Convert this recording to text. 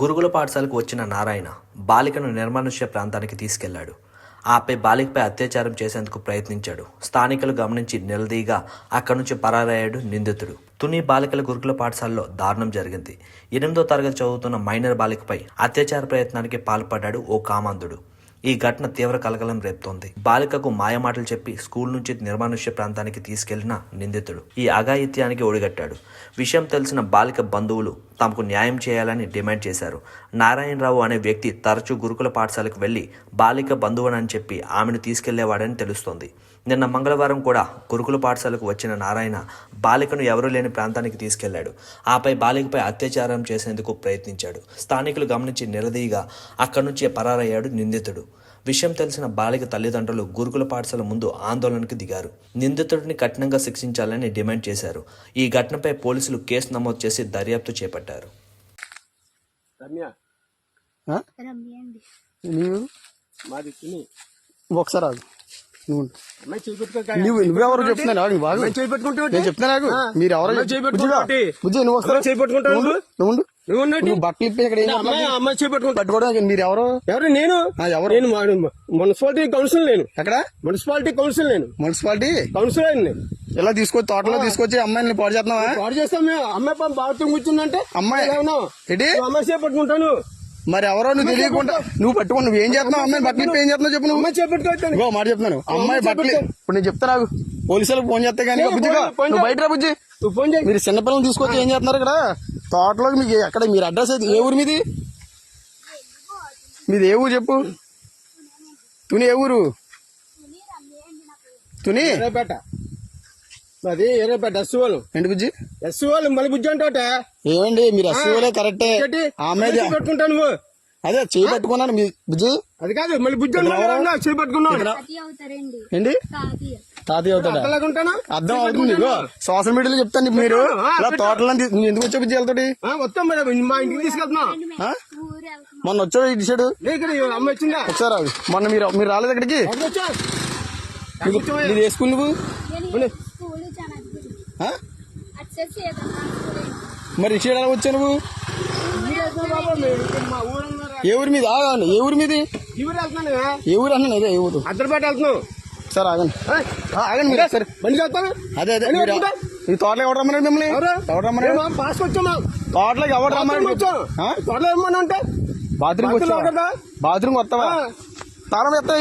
గురుకుల పాఠశాలకు వచ్చిన నారాయణ బాలికను నిర్మానుష్య ప్రాంతానికి తీసుకెళ్ళాడు. ఆపై బాలికపై అత్యాచారం చేసేందుకు ప్రయత్నించాడు. స్థానికులు గమనించి నిలదీగా అక్కడి నుంచి పరారయ్యాడు నిందితుడు. తుని బాలికల గురుకుల పాఠశాలలో దారుణం జరిగింది. ఎనిమిదో తరగతి చదువుతున్న మైనర్ బాలికపై అత్యాచార ప్రయత్నానికి పాల్పడ్డాడు ఓ కామాంధుడు. ఈ ఘటన తీవ్ర కలకలం రేపుతోంది. బాలికకు మాయమాటలు చెప్పి స్కూల్ నుంచి నిర్మానుష్య ప్రాంతానికి తీసుకెళ్ళిన నిందితుడు ఈ అఘాయిత్యానికి ఒడిగట్టాడు. విషయం తెలిసిన బాలిక బంధువులు తమకు న్యాయం చేయాలని డిమాండ్ చేశారు. నారాయణరావు అనే వ్యక్తి తరచూ గురుకుల పాఠశాలకు వెళ్ళి బాలిక బంధువునని చెప్పి ఆమెను తీసుకెళ్ళేవాడని తెలుస్తోంది. నిన్న మంగళవారం కూడా గురుకుల పాఠశాలకు వచ్చిన నారాయణ బాలికను ఎవరూ లేని ప్రాంతానికి తీసుకెళ్ళాడు. ఆపై బాలికపై అత్యాచారం చేసేందుకు ప్రయత్నించాడు. స్థానికులు గమనించి నిలదీయగా అక్కడి నుంచి పరారయ్యాడు నిందితుడు. విషయం తెలిసిన బాలిక తల్లిదండ్రులు గురుకుల పాఠశాల ముందు ఆందోళనకు దిగారు. నిందితుడిని కఠినంగా శిక్షించాలని డిమాండ్ చేశారు. ఈ ఘటనపై పోలీసులు కేసు నమోదు చేసి దర్యాప్తు చేపట్టారు. ఒకసారి నువ్వు నువ్వెవరో చెప్తున్నాను చేయి పెట్టుకుంటే నేను చెప్తున్నా నాకు. మీరు ఎవరో బుజ్జి నువ్వు వస్తారా అమ్మాయి చేయి పెట్టుకుంటావు నువ్వు బట్టలు ఇప్పి ఇక్కడ అమ్మాయి అమ్మాయి చేయి పెట్టుకుంటా. పట్టుకోవడం మీరు ఎవరు? ఎవరు? నేను. ఎవరు? నేను మున్సిపాలిటీ కౌన్సిల్ నేను. ఎక్కడ? మున్సిపాలిటీ కౌన్సిల్ నేను. మున్సిపాలిటీ? కౌన్సిల్ నేను. ఇలా తీసుకొచ్చి తోటలో తీసుకొచ్చి అమ్మాయిని పాడు చేస్తున్నావా? పాడు చేస్తాం మేము. అమ్మాయి పాపం కూర్చుందంటే అమ్మాయి. అమ్మాయి చేయి పట్టుకుంటాను మరి ఎవరో నువ్వు తెలియకుండా నువ్వు పట్టుకో నువ్వు ఏం చేస్తున్నావు? అమ్మాయి బట్టలు ఏం చేస్తున్నావు చెప్పు నువ్వు? ఇగో మాట చెప్తున్నాను. అమ్మాయి బట్టలు ఇప్పుడు నేను చెప్తా నాకు. పోలీసులకు ఫోన్ చేస్తే కానీ నువ్వు. బయట బుజ్జి? ఫోన్ చేయి. మీరు చిన్నపిల్లలు తీసుకొచ్చి ఏం చేస్తున్నారు ఇక్కడ? తోటలోకి మీకు ఎక్కడ మీరు అడ్రస్ అయితే ఏ ఊరు మీది? మీది ఏ ఊరు చెప్పు? తుని ఏ ఊరు? తుని అది ఎర్రపేట ఎస్ వాళ్ళు ఏంటి బుజ్జి? ఎస్ వాళ్ళు మళ్ళీ బుజ్జి అంటావట. ఏమండి మీరు అస్సలే కరెక్టే. ఆమె పెట్టుకుంటాను నువ్వు. అదే చేయి పట్టుకున్నాను మీ బుజ్జి. అది కాదు మళ్ళీ బుజ్జి చేయి పట్టుకున్నావు. ఏంటి? తాతయ్య. అవుతాడా? అర్థం అవుతుంది సోషల్ మీడియాలో చెప్తాను మీరు. ఇలా. తోటలో నువ్వు ఎందుకు వచ్చావు బుజ్జి వెళ్తాడు ఆ, వస్తాం మరి మా ఇంటికి తీసుకెళ్తున్నా. మొన్న వచ్చావు ఇటు సైడు ఒకసారి ఆగు. మొన్న మీరు మీరు రాలేదు ఇక్కడికి స్కూల్ నువ్వు నేను స్కూల్ చాలా ఆ? అచ్చే సీతమ్మ స్కూల్ మరి ఎలా వచ్చావు నువ్వు? ఊరి మీద? ఆగండి ఏ ఊరి మీది? ఊరు అన్నాను అదే ఏ ఊరు అద్దరిపేట వెళ్తున్నావు. సరే ఆగండి. ఆగండి మీరు. సరే బండి వెళ్తాను అదే అదే మీరు? ఈ తోటలో ఎవరు రమ్మన్నాడు మిమ్మల్ని? ఎవరు? ఎవరు మేము పాస్ వచ్చాము తోటలోకి ఎవరు వచ్చాం. ఆ? త్వరలో ఏమన్నా అంటే బాత్రూమ్ బాత్రూమ్ వస్తావా? ఆ. తాళం ఎత్తావా